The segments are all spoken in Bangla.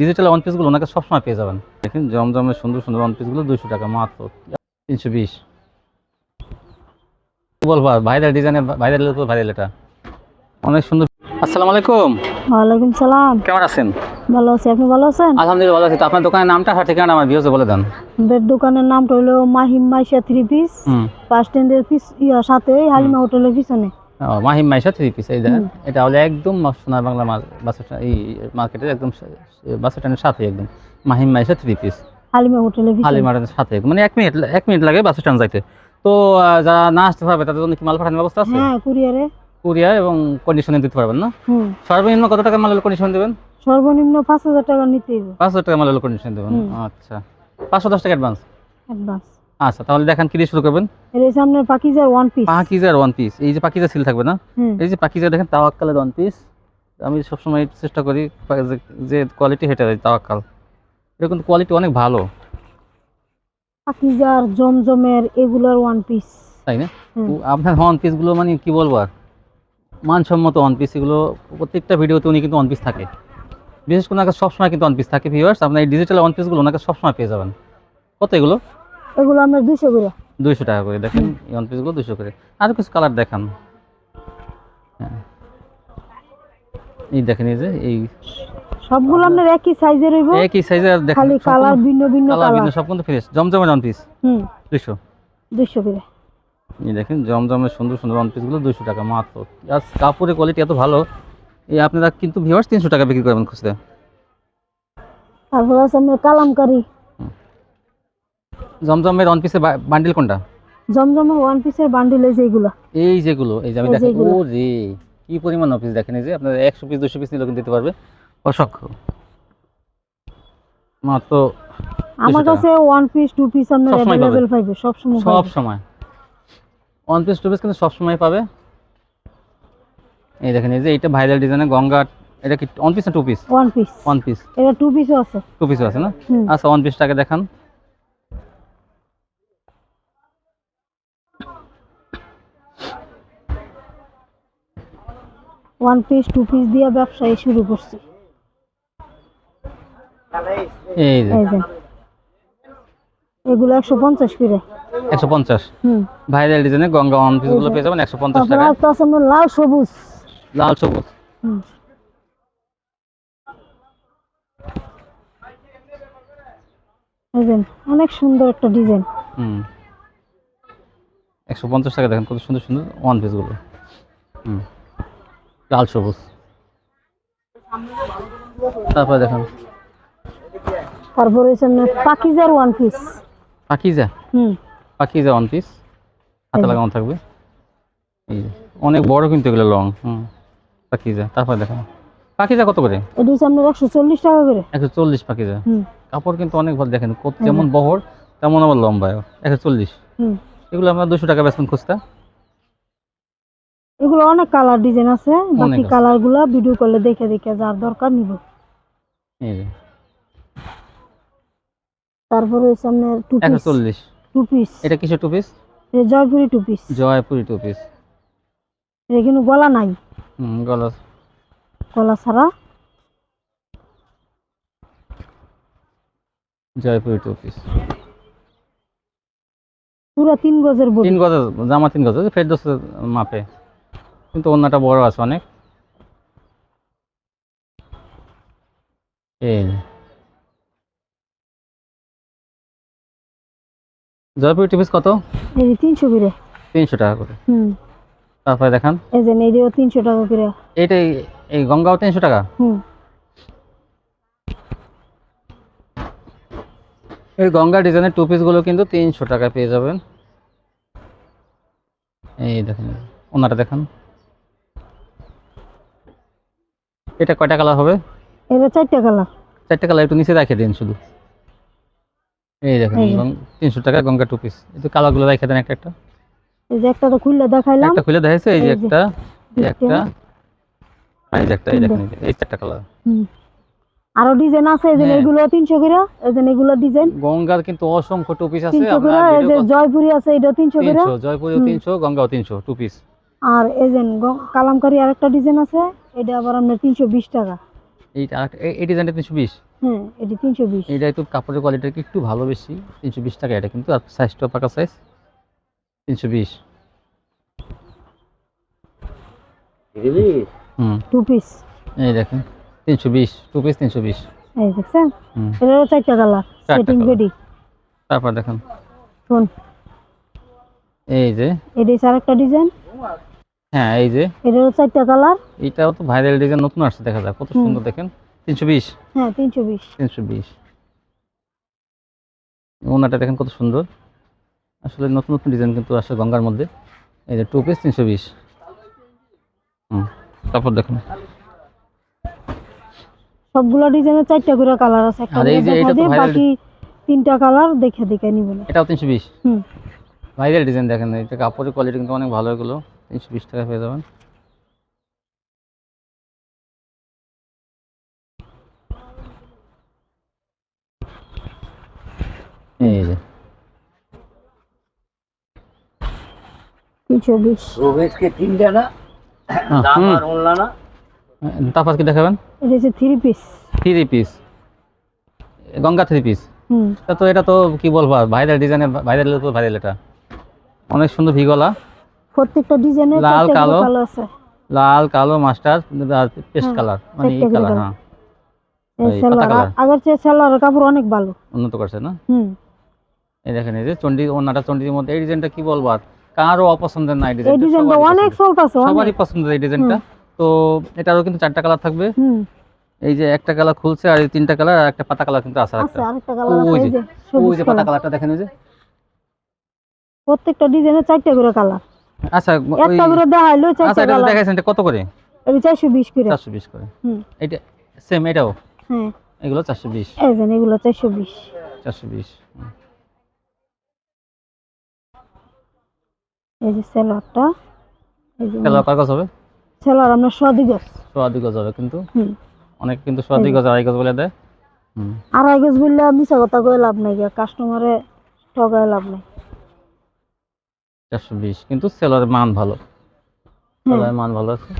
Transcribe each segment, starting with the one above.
ডিজিটাল ওয়ান পিসগুলো ওনাকে সবসময় পেয়ে যাবেন। দেখেন জমজমের সুন্দর সুন্দর ওয়ান পিসগুলো দুশো টাকা মাত্র। তিনশো বিশ। বলব ভাইরাল ডিজাইনের ভাইরাল ভাইরাল এটা। অনেক সুন্দর। আসসালামু আলাইকুম। ওয়ালাইকুম সালাম। কেমন আছেন? ভালো আছি আপনি ভালো আছেন? আলহামদুলিল্লাহ ভালো আছি। তো আপনার দোকানের নামটা আর ঠিকানা আমার ভিউজে বলে দেন। আমাদের দোকানের নামটা হলো Mahim Maisha three piece bus স্ট্যান্ডের পিস ইয়া সাথে হালিমা হোটেলের পিছনে। মাহিম মাইশা থ্রি পিস এই দেখেন এটা হলো একদম সোনার বাংলা বাস এই মার্কেটের একদম বাস স্ট্যান্ডের সাথে একদম। মাহিম মাইশা থ্রি পিস হালিমা হোটেলের সাথে মানে এক মিনিট এক মিনিট লাগে বাস স্ট্যান্ড যাইতে। তো যারা না আসতে পারবে তাদের জন্য কি মাল পাঠানোর ব্যবস্থা আছে? হ্যাঁ কুরিয়ারে। কুরিয়ার এবং কন্ডিশনে দিতে পারবেন না? সর্বনিম্ন কত টাকা মালের কন্ডিশন দেবেন? সর্বনিম্ন পাঁচ হাজার টাকা নিতে পাঁচ হাজার টাকা মালের কন্ডিশন দেবেন। আচ্ছা। পাঁচশো দশ টাকা অ্যাডভান্স অ্যাডভান্স আচ্ছা তাহলে দেখেন কি দিয়ে শুরু করবেন? এর আপনার পাকিজার ওয়ান পিস পাকিজার ওয়ান পিস এই যে পাকিজা সিল থাকবে না? এই যে পাকিজা দেখেন তাওয়াক্কালের ওয়ান পিস আমি সবসময় চেষ্টা করি যে- কোয়ালিটি হেঁটে যায় তাওয়াক্কাল। এটা কিন্তু কোয়ালিটি অনেক ভালো। পাকিজার জমজমের এগুলার ওয়ান পিস তাই না। আপনার ওয়ান পিসগুলো মানে কি বলব আর? মানসম্মত ওয়ান পিস এগুলো প্রত্যেকটা ভিডিওতে উনি কিন্তু ওয়ান পিস থাকে। বিশেষ করে ওনার সবসময় কিন্তু ওয়ান পিস থাকে ভিউয়ার্স আপনার এই ডিজিটাল ওয়ান পিসগুলো ওনাকে সবসময় পেয়ে যাবেন। কত এগুলো? এগুলো আমরা দুশো করে। দুইশো টাকা করে দেখেন ওয়ান পিসগুলো দুশো করে। আরও কিছু কালার দেখান। হ্যাঁ। এই দেখেন এই যে এই সবগুলো আপনার একই সাইজের হইব একই সাইজের দেখেন খালি কালার ভিন্ন ভিন্ন কালার ভিন্ন সব কিন্তু ফ্রেশ জমজমের ওয়ান পিস হুম। দুইশো? দুশো করে। এই দেখেন জমজমের সুন্দর সুন্দর ওয়ান পিসগুলো দুইশো টাকা মাত্র। আর কাপড়ের কোয়ালিটি এত ভালো। এই আপনারা কিন্তু ভিউয়ার্স তিনশো টাকা বিক্রি করবেন খুচরা। তারপর আছে আপনার কালামকারি। জমজমের ওয়ান পিসের বান্ডিল কোনটা? জমজমের ওয়ান পিসের বান্ডিল এই যে এগুলা। এই যেগুলো এই যে আমি দেখেন ও রে কি পরিমাণ পিস দেখেন এই যে আপনার একশো পিস দুশো পিস নিলেও কিন্তু দিতে পারবে। অসংখ্য মাত্র আমার কাছে ওয়ান পিস টু পিস আপনার সবসময় পাবে। সব সময় সব সময় ওয়ান পিস টু পিস কিন্তু সব সময় পাবে। এই দেখেন এই যে এটা ভাইরাল ডিজাইনের গঙ্গা এটা কি ওয়ান পিস না two piece one piece one piece এটা টু পিসও আছে। টু পিসও আছে না? আচ্ছা ওয়ান পিসটাকে দেখান। ওয়ান পিস টু পিস দিয়ে ব্যবসায় শুরু করছি। এই যে। এগুলো একশো পঞ্চাশ করে। একশো পঞ্চাশ? হুম। ভাইরাল ডিজাইনের গঙ্গা ওয়ান পিসগুলো পেয়ে যাবেন একশো পঞ্চাশ তারপর টাকা লাল সবুজ। লাল সবুজ। হুম। অনেক সুন্দর একটা ডিজাইন হুম। একশো পঞ্চাশ টাকা দেখেন কত সুন্দর সুন্দর ওয়ান পিসগুলো হুম। লাল সবুজ। তারপরে দেখেন। তারপরে পাকিজার ওয়ান পিস পাকিজা? হুম। পাকিজা ওয়ান পিস হাতে লাগানো থাকবে। এই অনেক বড় কিন্তু এগুলো লং হুম পাকিজা। তারপরে দেখেন। পাকিজা কত করে? এটা হচ্ছে আপনার একশো চল্লিশ টাকা করে। একশো চল্লিশ পাকিজা। হুম। কাপড় কিন্তু অনেক ভালো দেখেন কত যেমন বহর তেমন আবার লম্বা। একশো চল্লিশ। হুম। এগুলো আপনার দুশো টাকা বেচবেন খুচরা। এগুলো অনেক কালার ডিজাইন আছে বাকি কালারগুলা ভিডিও করলে দেখে দেখে যার দরকার নিব। তারপরে আপনার টু পিস চল্লিশ। টু পিস এটা কিসের two piece Jaipuri two piece Jaipuri two piece এটা কিন্তু গলা নাই। হুম গলা গলা ছাড়া। জয়পুরি টু পিস পুরো তিন গজের বডি। তিন গজ জামা তিন গজ ফেরদোসের মাপে। কিন্তু অন্যটা বড় আছে অনেক। এই যে। জয়পুরি পিস কত? এই তিনশো করে। তিনশো টাকা করে। হুম। তারপরে দেখান। এই যে এইটাও তিনশো টাকা করে। এই গঙ্গাও তিনশো টাকা? হুম। এই গঙ্গা ডিজাইনের টু পিসগুলো কিন্তু তিনশো টাকা পেয়ে যাবেন। এই দেখেন ওনাটা দেখান। এটা কয়টা কালার হবে? এটা চারটা কালার চারটে কালার একটু নিচে রেখে দিন শুধু। এই দেখেন এই। তিনশো টাকা গঙ্গা টু পিস একটু কালারগুলো রেখে দেন একটা একটা। এই যে একটা তো খুললে দেখাইলাম। একটা খুলে দেখাইছে এই যে একটা এই একটা। আর এই যে একটা এই দেখেন এই চারটা কালার হুম। আরও ডিজাইন আছে এই যে হ্যাঁ। এগুলো তিনশো করে এই যে এগুলো ডিজাইন গঙ্গার কিন্তু অসংখ্য টু পিস আছে করে এই যে জয়পুরি আছে এটা তিনশো করে। তিনশো জয়পুরিও হুম। তিনশো গঙ্গাও তিনশো টু পিস আর এই যে কালামকারি আরেকটা ডিজাইন আছে। এটা আবার আপনার তিনশো বিশ টাকা। এইটা আরেকটা- এই- ডিজাইনটা তিনশো বিশ? হ্যাঁ এটি তিনশো বিশ। এটা একটু কাপড়ের কোয়ালিটি একটু ভালো বেশি? তিনশো বিশ টাকা এটা কিন্তু আর সাইজটাও পাকা সাইজ তিনশো বিশ। হুম। টু পিস এই দেখেন তিনশো বিশ টু পিস তিনশো বিশ। এই দেখছেন? হুম। এটারও চারটা কালার সেটিং বেডি তারপর দেখেন। শোন। এই যে। এটি আর একটা ডিজাইন হ্যাঁ এই যে। এটারও চারটা কালার। এইটাও তো ভাইরাল ডিজাইন নতুন আসছে দেখা যায় কত সুন্দর দেখেন। তিনশো বিশ। হ্যাঁ তিনশো বিশ। তিনশো বিশ। ওনাটা দেখেন কত সুন্দর। আসলে নতুন নতুন ডিজাইন কিন্তু আসে গঙ্গার মধ্যে। এই যে টু পিস তিনশো বিশ। হুম তারপর দেখুন। সবগুলো ডিজাইনের চারটা করে কালার আছে। একটা আর এই যে এটা তো বাকি তিনটা কালার দেখে দেখে নিবেন। এটাও তিনশো বিশ। হুম। ভাইরাল ডিজাইন দেখেন এটা কাপড়ের কোয়ালিটি কিন্তু অনেক ভালো এগুলো। তিনশো বিশ টাকা পেয়ে যাবেন। এই যে। তিনশো তিনটা না? দাম আর উনলা না? তারপর দেখাবেন? এটা হচ্ছে three piece three piece Ganga three piece হুম। এটা তো এটা তো কি বলব ভাইরাল ডিজাইনের ভাইরাল ভাইরাল এটা। অনেক সুন্দর ভিগলা প্রত্যেকটা ডিজাইনের লাল, কালো। আছে। লাল কালো মাস্টার পেস্ট হ্যাঁ, কালার। মানে এই কালার। হ্যাঁ। আগের চেয়ে কাপড় অনেক ভালো। উন্নত করছে না? হুম। এই দেখেন এই যে চন্ডী ওনাটা চন্ডির মধ্যে এই ডিজাইনটা কি বলব আর? কারও অপছন্দের না এই এই ডিজাইনটা অনেক চলতেছে সবারই অনেক পছন্দের এই ডিজাইনটা। তো এটারও কিন্তু চারটা কালার থাকবে। হুম। এই যে একটা কালার খুলছে আর এই তিনটা কালার আর একটা পাতা কালার কিন্তু আছে আছে একটা আরেকটা কালার ওই এই যে, ওই যে পাতা কালারটা দেখেন ওই যে। প্রত্যেকটা ডিজাইনের চারটা করে কালার। আচ্ছা একটা করে দেখাইলো আচ্ছা এটা দেখাইছেন এটা কত করে? এটা চারশো বিশ করে। চারশো বিশ করে। হুম। এটা সেম এটাও? হ্যাঁ। এগুলো চারশো বিশ। এই যে এগুলো চারশো বিশ। চারশো বিশ। এই যে সেলোয়ারটা এই যে কালার কার কাজ হবে? সেলোয়ার আমরা সদি গজ সোয়াদি গজ হবে কিন্তু। হুম। অনেক কিন্তু সোয়াদি গজ আড়াই গজ বলে দেয়। হুম। আড়াই গজ বললে মিশা কথা কয়ে লাভ নাই কাস্টমারে ঠগায় লাভ নাই। চারশো বিশ কিন্তু সেলারের মান ভালো। সেলারের মান ভালো আছে।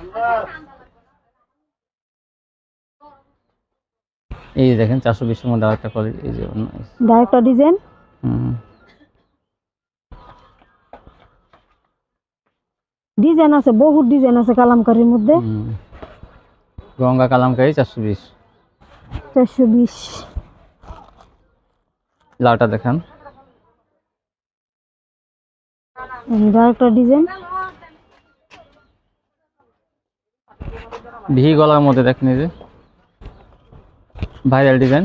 এই দেখেন চারশো বিশের মধ্যে আরেকটা কোয়ালিটি এই যে অন্য- ডিজাইন হুম। ডিজাইন আছে বহুত ডিজাইন আছে কালামকারির মধ্যে। গঙ্গা কালামকারি চারশো বিশ। চারশো বিশ। লালটা দেখেন। ডাইরেক্টটা ডিজাইন ভি গলার মধ্যে দেখেন এই যে। ভাইরাল ডিজাইন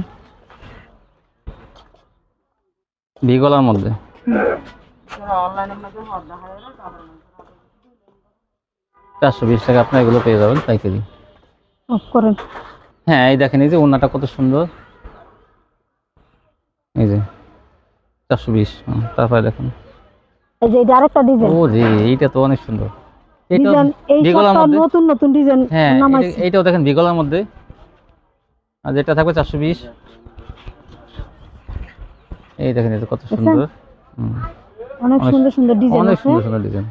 ভি গলার মধ্যে। চারশো বিশ টাকা আপনার এগুলো পেয়ে যাবেন পাইকারি। করেন। হ্যাঁ এই দেখেন এই যে ওনাটা কত সুন্দর। এই যে চারশো বিশ। তারপরে দেখুন। এই যে ডাইরেক্টটা ডিজাইন ও রে এইটা তো অনেক সুন্দর। ডিজাইন এই বিগলার নতুন নতুন ডিজাইন হ্যাঁ এইটাও দেখেন বিগলার মধ্যে। আর যেটা থাকবে চারশো বিশ। এই দেখেন এটা কত সুন্দর। অনেক সুন্দর সুন্দর ডিজাইন অনেক সুন্দর সুন্দর ডিজাইন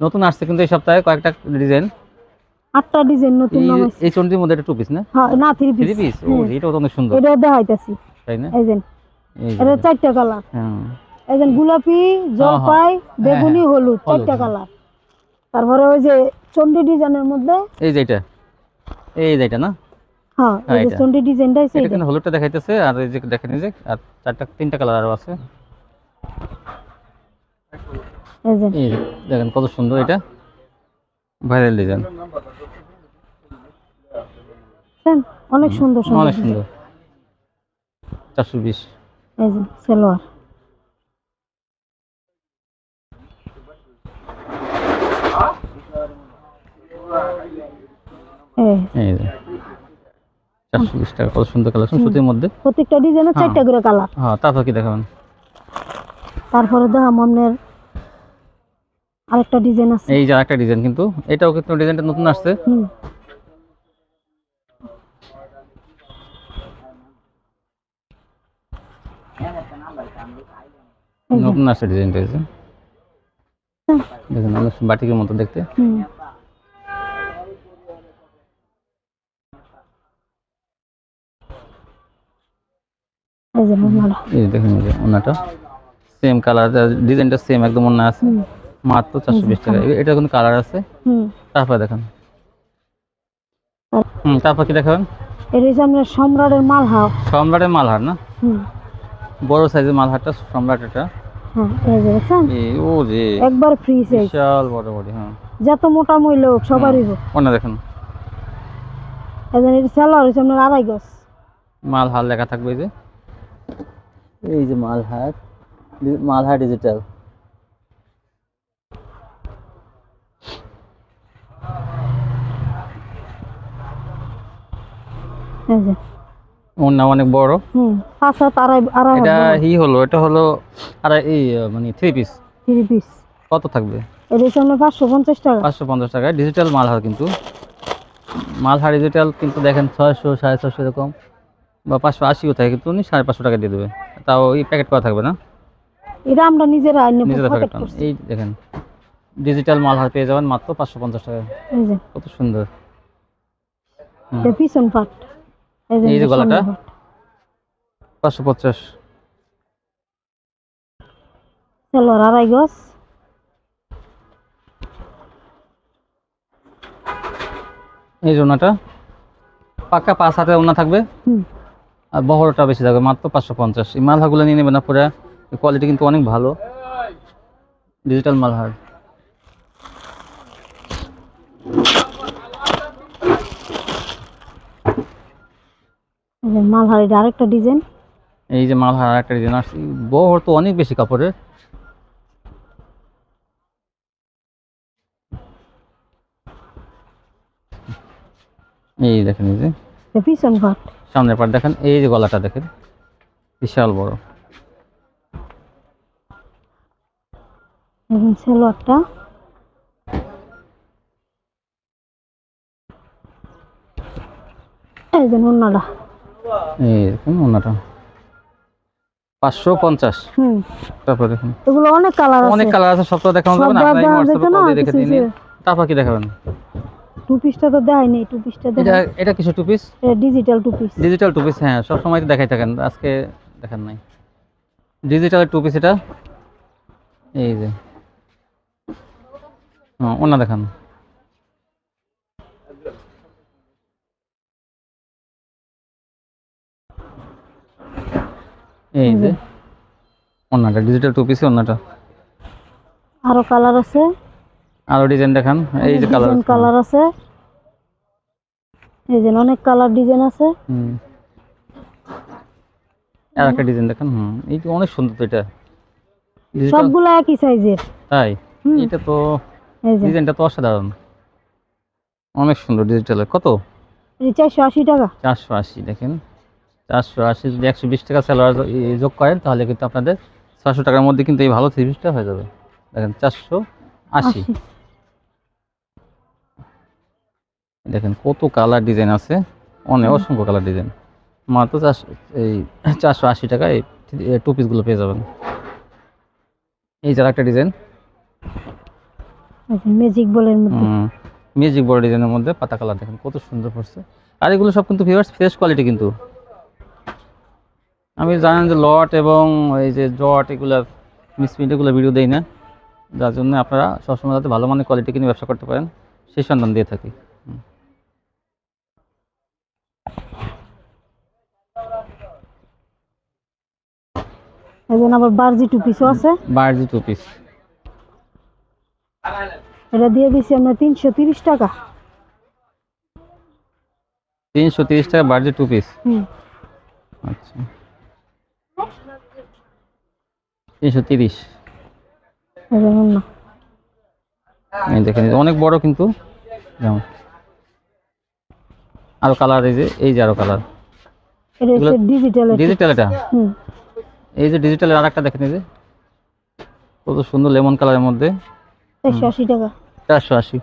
নতুন আসছে কিন্তু এই সপ্তাহে কয়েকটা ডিজাইন আটটা ডিজাইন নতুন এই এই চন্ডির মধ্যে একটা টু পিস না? হ্যাঁ না থ্রি থ্রি পিস পিস ও এইটাও তো অনেক সুন্দর। এটাও দেখাইতাছি। তাই না? এই যে এটা চারটা কালার হ্যাঁ। গোলাপি জলপাই বেগুনি হলুদ হ্যাঁ, চারটা হ্যাঁ। কালার। তারপরে ওই যে চন্ডি ডিজাইনের মধ্যে এই যে এটা। এই যে এটা না? হ্যাঁ হ্যাঁ, এই যে। চন্ডি ডিজাইনটা আছে এটা হলুদটা দেখাইতেছে আর এই যে দেখেন এই যে আর চারটা তিনটা কালার আরও আছে। এই যে। দেখেন কত সুন্দর এটা। ভাইরাল ডিজাইন অনেক সুন্দর সুন্দর অনেক সুন্দর। চারশো বিশ। এই যে সালোয়ার। এই এই যে। চারশো বিশ টাকা কত সুন্দর কালেকশন সুতির মধ্যে? প্রত্যেকটা ডিজাইনের হ্যাঁ। চারটা করে কালার হ্যাঁ তারপর কি দেখাবেন? তারপরে দেখাম আপনার আরেকটা ডিজাইন আছে। এই যে একটা ডিজাইন কিন্তু এটাও কিন্তু ডিজাইনটা নতুন আসছে। হুম। এই যে, নতুন আসছে ডিজাইনটা এই যে। বাটিকের মতো দেখতে। হুম। যে এই যে এই যে ওনাটা সেম কালার ডিজাইনটা সেম একদম অন্য আছে। মাত্র চারশো বিশ টাকা। এটা কোনো কালার আছে। হুম। তারপর দেখেন। হুম তারপর কি দেখাবেন? এটা হচ্ছে আপনার সম্রাটের মাল হাও সম্রাটের মালহার না? হুম। বড় সাইজের মালহারটা সম্রাট এটা। হ্যাঁ একবার ফ্রি সাইজ বিশাল বড় বড় হ্যাঁ। যত মোটা সবারই হোক। ওনা দেখেন। এই এটা সেলার হচ্ছে আপনার আড়াই গজ। মালহার লেখা থাকবে যে। এই যে মালহার ডি- মালহার ডিজিটাল ওর নাম অনেক বড়। হুম এটা ই হলো এটা হলো আর এই মানে থ্রি পিস থ্রি পিস কত থাকবে? পাঁচশো পঞ্চাশ টাকা। পাঁচশো পঞ্চাশ টাকায়। ডিজিটাল মালহার কিন্তু। ডিজিটাল কিন্তু দেখেন ছয়শো সাড়ে ছশো এরকম। বা পাঁচশো আশিও থাকে কিন্তু উনি সাড়ে পাঁচশো টাকা দিয়ে দেবে। তাও এই প্যাকেট করা থাকবে না? এটা আমরা নিজেরা পকেট প্যাকেট করছি। এই দেখেন ডিজিটাল মালহার পেয়ে যাবেন মাত্র পাঁচশো পঞ্চাশ টাকায় এই যে। কত সুন্দর। পিছন পাট এই যে গলাটা? সামনের পাট। পাঁচশো পঞ্চাশ। সেলোয়ার আড়াই গজ। এই যে ওনাটা। পাক্কা পাঁচ হাতে ওনা থাকবে। হুম। আর বহরটা বেশি থাকবে মাত্র পাঁচশো পঞ্চাশ। এই মালহাগুলো নিয়ে নেবেন আপনারা কোয়ালিটি কিন্তু অনেক ভালো। ডিজিটাল মালহার। যে মালহারির আরেকটা ডিজাইন। এই যে মালহার একটা ডিজাইন আসছে বহর তো অনেক বেশি কাপড়ের। এই দেখেন এই যে। পিছন সামনের পাট দেখেন এই যে গলাটা দেখেন বিশাল বড়। সেলোয়ারটা এই যে ওনারা এই দেখুন ওনাটা পাঁচশো পঞ্চাশ। তারপর দেখুন। এগুলো অনেক কালার অনেক কালার আছে সব তো দেখানো যাবে না তারপর কি দেখাবেন? টু পিসটা তো দেখাই নেই টু পিসটা এটা এটা কিছু two piece digital two piece digital two piece হ্যাঁ সব সময় তো দেখাই থাকেন আজকে দেখান নাই। ডিজিটাল টু পিস এটা? এই যে। হ্যাঁ ওনা দেখান। এই যে ওনাটা ডিজিটাল টু পিসে ওনাটা। আরও কালার আছে? আরও ডিজাইন দেখান। এই যে কালার কালার আছে। এই যে অনেক কালার ডিজাইন আছে। হুম। আর একটা ডিজাইন দেখান হুম। এই তো অনেক সুন্দর তো এটা। ডিজিটাল সবগুলো একই সাইজের তাই? এটা তো ডিজাইনটা তো অসাধারণ। অনেক সুন্দর ডিজিটালের কত? এই চারশো আশি টাকা। চারশো আশি দেখেন। চারশো আশি যদি একশো বিশ টাকা স্যালার যোগ করেন তাহলে কিন্তু আপনাদের ছশো টাকার মধ্যে কিন্তু এই ভালো থ্রি পিসটা হয়ে যাবে। দেখেন চারশো আশি আশি দেখেন কত কালার ডিজাইন আছে অনেক অসংখ্য কালার ডিজাইন। মাত্র চারশো এই চারশো আশি টাকায় এই টু পিসগুলো পেয়ে যাবেন। এই যার একটা ডিজাইন। ম্যাজিক বলের মধ্যে। মিউজিক বোর্ড ডিজাইনের মধ্যে পাতা কালার দেখেন কত সুন্দর পড়ছে। আর এগুলো সব কিন্তু ভিউয়ার্স ফ্রেশ কোয়ালিটি কিন্তু। আমি জানেন যে লট এবং এই যে জট এগুলো মিসপ্রিন্ট এগুলো ভিডিও দেই না। যার জন্য আপনারা সবসময় যাতে ভালো মানের কোয়ালিটি কিনে ব্যবসা করতে পারেন সেই সন্ধান দিয়ে থাকি। হুম। আবার বার্জি টু পিসও আছে। বার্জি টু পিস এটা দিয়ে দিচ্ছি আমরা তিনশো তিরিশ টাকা। তিনশো তিরিশ টাকা বার্জি টু পিস হুম। আচ্ছা। এই দেখেন অনেক বড় কিন্তু। যেমন আরও কালার এই যে এই যে আরও কালার ডিজিটাল ডিজিটাল এটা। হুম। এই যে ডিজিটালের আর একটা দেখেন এই যে। কত সুন্দর লেমন কালারের মধ্যে। চারশো আশি টাকা। চারশো আশি।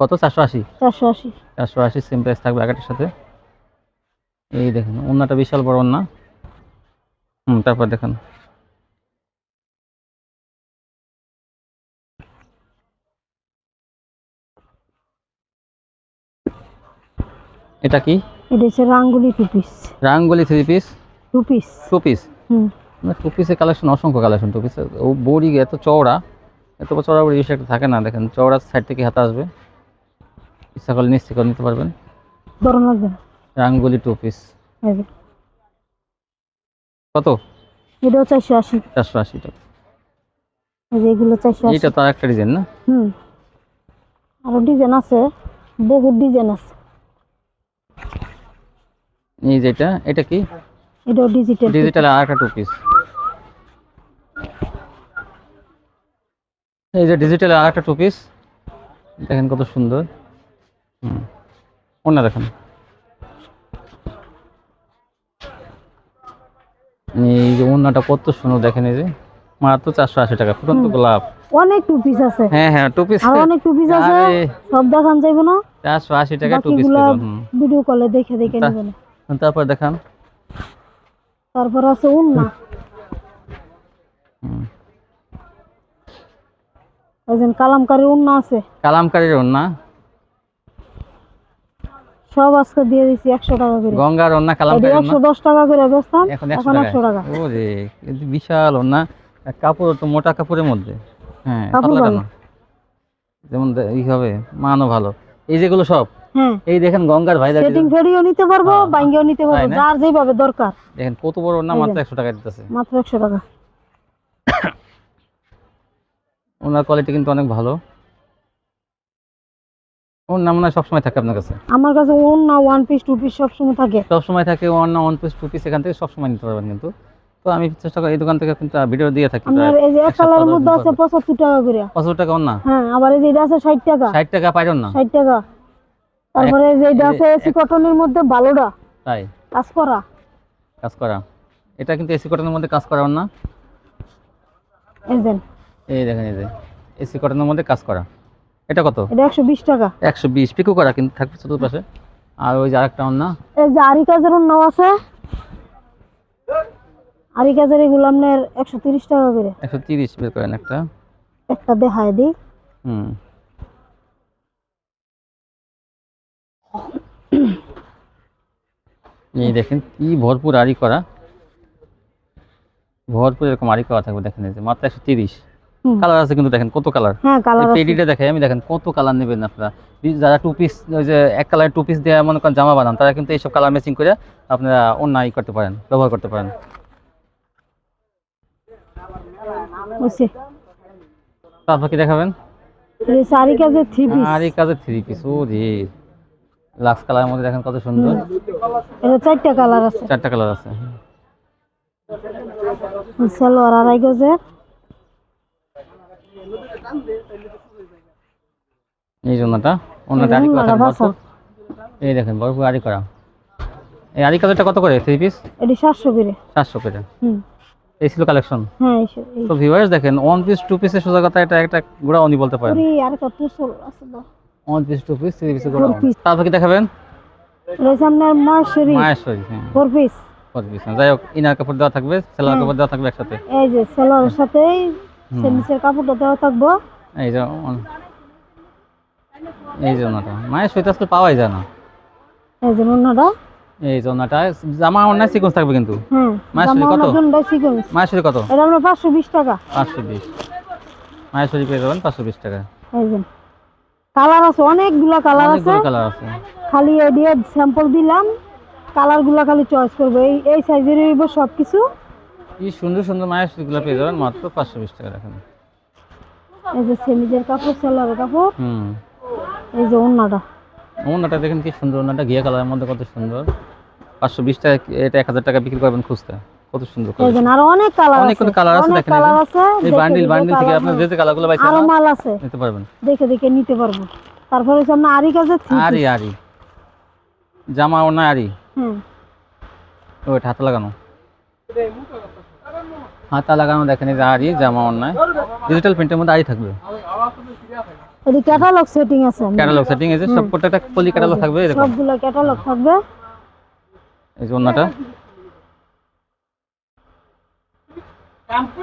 কত? চারশো আশি? চারশো আশি। চারশো আশি সেম প্রাইস থাকবে আগেরটার সাথে। এই দেখেন ওন্নাটা বিশাল বড় ওন্না হুম তারপর দেখেন। এটা কি? এটা হচ্ছে Rangoli two piece Rangoli three piece two piece two piece হুম। টু পিসের কালেকশন অসংখ্য কালেকশন টু পিসের ও বড়ি এত চওড়া এত বড় চওড়া বড়ি একটা থাকে না দেখেন চওড়া সাইড থেকে হাতে আসবে। ইচ্ছা করলে নিশ্চয় করে নিতে পারবেন। গরম লাগবে রাঙ্গুলি টু পিস কত? এটাও চারশো আশি। চারশো আশি টাকা। এগুলো চারশো আশি। এইটা তো আর একটা ডিজাইন না? হুম। আরও ডিজাইন আছে বহুত ডিজাইন আছে। এই যেটা এটা কি? এটাও ডিজিটাল ডিজিটাল আর একটা টু পিস এই যে ডিজিটাল আর একটা টু পিস দেখেন কত সুন্দর। হুম। ওনা দেখেন। এই যে ওনাটা কত সুন্দর দেখেন এই যে। মাত্র চারশো আশি টাকা। ফুটন্ত গোলাপ। অনেক টু পিস আছে। হ্যাঁ হ্যাঁ টু পিস আর অনেক টু পিস আছে। সব দেখান যাইব না? চারশো আশি টাকা টু পিস ভিডিও কলে দেখে দেখে নেবেন। তারপর দেখান। তারপর আছে উন্না কালামকারী উন্না আছে। কালামকারীর ওনা সব আজকে দিয়ে দিছি একশো টাকা করে। গঙ্গার কালামকারীর একশো দশ টাকা করে বেচতাম এখন এখন একশো টাকা। ও রে বিশাল না কাপড় তো মোটা কাপড়ের মধ্যে। হ্যাঁ পাতলা কেন? যেমন ই হবে মানও ভালো। এই যেগুলো সব এই দেখেন গঙ্গার ভাই সেটিং ফেরিও নিতে পারব হ্যাঁ। বাইঙ্গেও নিতে পারব যার যেভাবে দরকার। দেখেন কত বড় না মাত্র যে। একশো টাকা দিতেছে। মাত্র একশো টাকা। ওনার কোয়ালিটি কিন্তু অনেক ভালো। ওর নাম না সবসময় থাকে আপনার কাছে? আমার কাছে উন্না ওয়ান পিস টু পিস সবসময় থাকে। সবসময় থাকে ওয়ান না ওয়ান পিস টু পিস এখান থেকে সবসময় নিতে পারবেন কিন্তু। তো আমি চেষ্টা করি এই দোকান থেকে কিন্তু ভিডিও দিয়ে থাকি আপনার এই যে দশ মধ্যে আছে পর। পঁচাত্তর টাকা করে। পাঁচশো টাকা ওর না? হ্যাঁ আবার এই যে এটা আছে ষাট টাকা। ষাট টাকা পাইবেন না? ষাট টাকা। তারপরে এই যে এটা আছে এসি কটনের মধ্যে ভালোটা তাই? কাজ করা। কাজ করা। এটা কিন্তু এসি কটনের মধ্যে কাজ করা না? এই যে। এই দেখেন এই যে। এসি কটনের মধ্যে কাজ করা। এটা কত? এটা একশো বিশ টাকা। একশো বিশ। পিকো করা কিন্তু থাকবে চতুর্পাশে। আর ওই যে আরেকটা অন্য এই যে আরি কাজের নাও আছে। আরি কাজের এগুলো আপনার একশো তিরিশ টাকা করে। একশো তিরিশ বের করেন একটা। একটা দেখায় দিই। হুম। এই দেখেন কি ভরপুর আড়ি করা। ভরপুর এরকম আড়ি করা থাকবে দেখেন এই যে মাত্র একশো তিরিশ। কালার আছে কিন্তু দেখেন কত কালার? হ্যাঁ কালার আছে। পেডিটা দেখাই আমি দেখেন কত কালার নেবেন আপনারা। যারা টু পিস ওই যে এক কালার টু পিস দিয়ে মনে করেন জামা বানান তারা কিন্তু এইসব কালার ম্যাচিং করে আপনারা অন্য করতে পারেন ব্যবহার করতে পারেন। বুঝছি তারপর কি দেখাবেন? এই যে আরি কাজের থ্রি পিস আর কাজে থ্রি পিস ও রে লাক্স কালারের মধ্যে দেখেন কত সুন্দর। এটা চারটা কালার আছে। চারটা কালার আছে। সালোয়ার আড়াই গজের এই জন্যটা অন্যটা আরি করা। এই দেখেন ভরপুর আরি করা। এই আরি কালারটা কত করে থ্রি পিস এটি সাতশো করে। সাতশো করে। হুম। এই ছিল কালেকশন হ্যাঁ তো ভিউয়ার্স দেখেন ওয়ান পিস টু পিসের সোজা কথা এটা একটা গোড়া অনি বলতে পারেন। আর কত সোল আছে one piece two piece three পিসের গোড়া। তারপর কি দেখাবেন? রয়েছে আপনার মাসরি মায়েশ্বরী হ্যাঁ। ফোর পিস ফোর পিস যাই হোক ইনার কাপড় দেওয়া থাকবে সেলার হ্যাঁ। কাপড় দেওয়া থাকবে একসাথে। এই যে সেলোয়ারের সাথেই হুম। সে কাপড়টা দেওয়া থাকব। এই যে এই যে ওনাটা। সইতে আসলে পাওয়াই যায় না। এই যে অন্যটা এই যে ওনাটা জামা সিকোয়েন্স থাকবে কিন্তু। মাসরি জামা কত? শরীর কত? এটা আমরা পাঁচশো বিশ টাকা। পাঁচশো বিশ। মায়ের শরীর পেয়ে যাবেন পাঁচশো বিশ টাকা। এই যে কালার আছে অনেকগুলো কালার আছে। কালার আছে। খালি এডিয়ে স্যাম্পল দিলাম কালারগুলা খালি চয়েস করব। এই এই সাইজের হইব সব কিছু কি সুন্দর সুন্দর মায়ের শরীরগুলো পেয়ে যাবেন মাত্র পাঁচশো বিশ টাকা দেখেন এই যে সেমিজের কাপড় সেলারের কাপড়। হুম। এই যে অন্যটা ওনাটা দেখেন কি সুন্দর ওনাটা ঘিয়া কালারের মধ্যে কত সুন্দর। পাঁচশো বিশ টাকা এটা এক হাজার টাকা বিক্রি করবেন খুঁজতে। কত সুন্দর আরও অনেক কালার আছে। অনেকগুলো colour আছে দেখেন এই। কালার আছে বান্ডিল বান্ডিল থেকে হ্যাঁ। যে যে কালারগুলো পাইছেন আরও মাল আছে। নিতে পারবেন। দেখে দেখে নিতে পারব। তারপরে আপনার আরি থ্রি আরি আরি। জামা ওনা আরি। হ্যাঁ ওইটা হাতে লাগানো। হাতা লাগানো দেখেন এই যে আরি জামা অন্যায় ডিজিটাল প্রিন্টের মধ্যে আরি থাকবে। এটি ক্যাটালগ সেটিং আছে। ক্যাটালগ সেটিং যে সব প্রত্যেকটা পলি ক্যাটালগ থাকবে সবগুলো ক্যাটালগ থাকবে। এই যে অন্যটা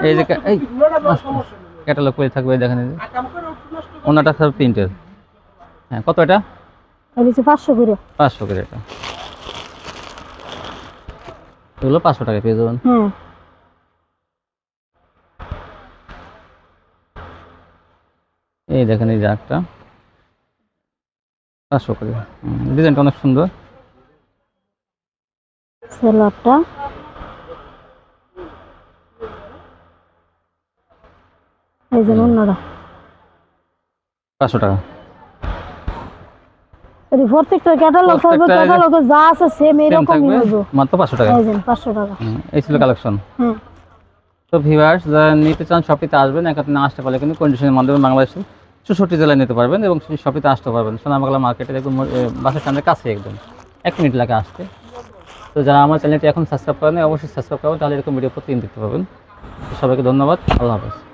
এই যে এই ক্যাটালগ পলি থাকবে এই দেখেন এই যে। থাকবে প্রিন্টের। হ্যাঁ কত এটা? পাঁচশো করে। পাঁচশো করে এটা। এগুলো পাঁচশো টাকায় পেয়ে যাবেন। এই দেখেন এই একটা পাঁচশো করে। ডিজাইনটা অনেক সুন্দর। সেলারটা এই যে অন্যরা পাঁচশো টাকা। এই প্রত্যেকটা ক্যাটালগ থাকবে প্রত্যেকটা ক্যাটালগে যা আছে সেম এরকমই হবে মাত্র পাঁচশো টাকা। এই যে পাঁচশো টাকা। এই ছিল কালেকশন হ্যাঁ তো ভিভার্স যারা নিতে চান শপিতে আসবেন। একাতে না আসতে পারলে কিন্তু কন্ডিশনের মাধ্যমে বাংলাদেশের চৌষট্টি জেলায় নিতে পারবেন এবং শপিতে আসতে পারবেন। সোনামাগলা মার্কেটে একদম বাসের স্ট্যান্ডের কাছে একদম। এক মিনিট লাগে আসতে। তো যারা আমার চ্যানেলটি এখন সাবস্ক্রাইব করেন অবশ্যই সাবস্ক্রাইব করবেন, তাহলে এরকম ভিডিও প্রতিদিন দেখতে পাবেন। সবাইকে ধন্যবাদ, আল্লাহ হাফেজ।